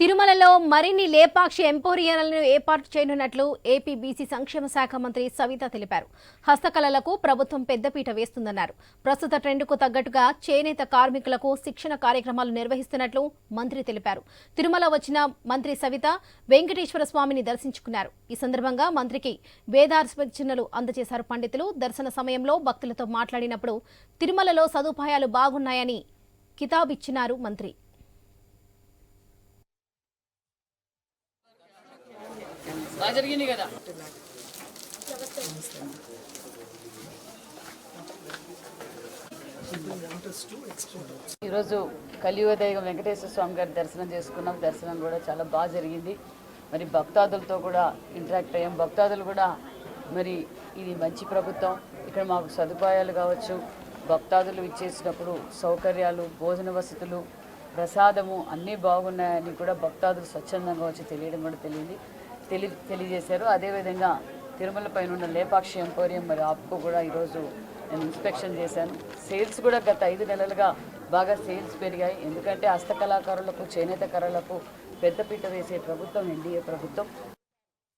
తిరుమలలో మరిన్ని లేపాక్షి ఎంపోరియాలను ఏర్పాటు చేయనున్నట్లు ఏపీ బీసీ సంక్షేమ శాఖ మంత్రి సవిత తెలిపారు. హస్తకళలకు ప్రభుత్వం పెద్దపీట వేస్తుందన్నారు. ప్రస్తుత ట్రెండ్కు తగ్గట్టుగా చేనేత కార్మికులకు శిక్షణ కార్యక్రమాలు నిర్వహిస్తున్నట్లు మంత్రి తెలిపారు. తిరుమల వచ్చిన మంత్రి సవిత వెంకటేశ్వర స్వామిని దర్శించుకున్నారు. ఈ సందర్భంగా మంత్రికి వేదార్శనలు అందజేశారు పండితులు. దర్శన సమయంలో భక్తులతో మాట్లాడినప్పుడు తిరుమలలో సదుపాయాలు బాగున్నాయని కితాబిచ్చినారు మంత్రి. బాగా జరిగింది కదా. ఈరోజు కలియుగదైవ వెంకటేశ్వర స్వామి గారి దర్శనం చేసుకున్నాం. దర్శనం కూడా చాలా బాగా జరిగింది. మరి భక్తాదులతో కూడా ఇంటరాక్ట్ అయ్యాం. భక్తాదులు కూడా మరి ఇది మంచి ప్రభుత్వం. ఇక్కడ మాకు సదుపాయాలు కావచ్చు. భక్తాదులు ఇచ్చేసినప్పుడు సౌకర్యాలు భోజన వసతులు ప్రసాదము అన్నీ బాగున్నాయని కూడా భక్తాదులు స్వచ్ఛందంగా వచ్చి తెలియడం కూడా తెలియదు. తెలి తెలియజేశారు. అదేవిధంగా తిరుమల పైన ఉన్న లేపాక్షి ఎంపోరియం మరి ఆప్కో కూడా ఈరోజు నేను ఇన్స్పెక్షన్ చేశాను. సేల్స్ కూడా గత ఐదు నెలలుగా బాగా సేల్స్ పెరిగాయి. ఎందుకంటే హస్తకళాకారులకు చేనేత కళలకు పెద్దపీట వేసే ప్రభుత్వం ఎన్డీఏ ప్రభుత్వం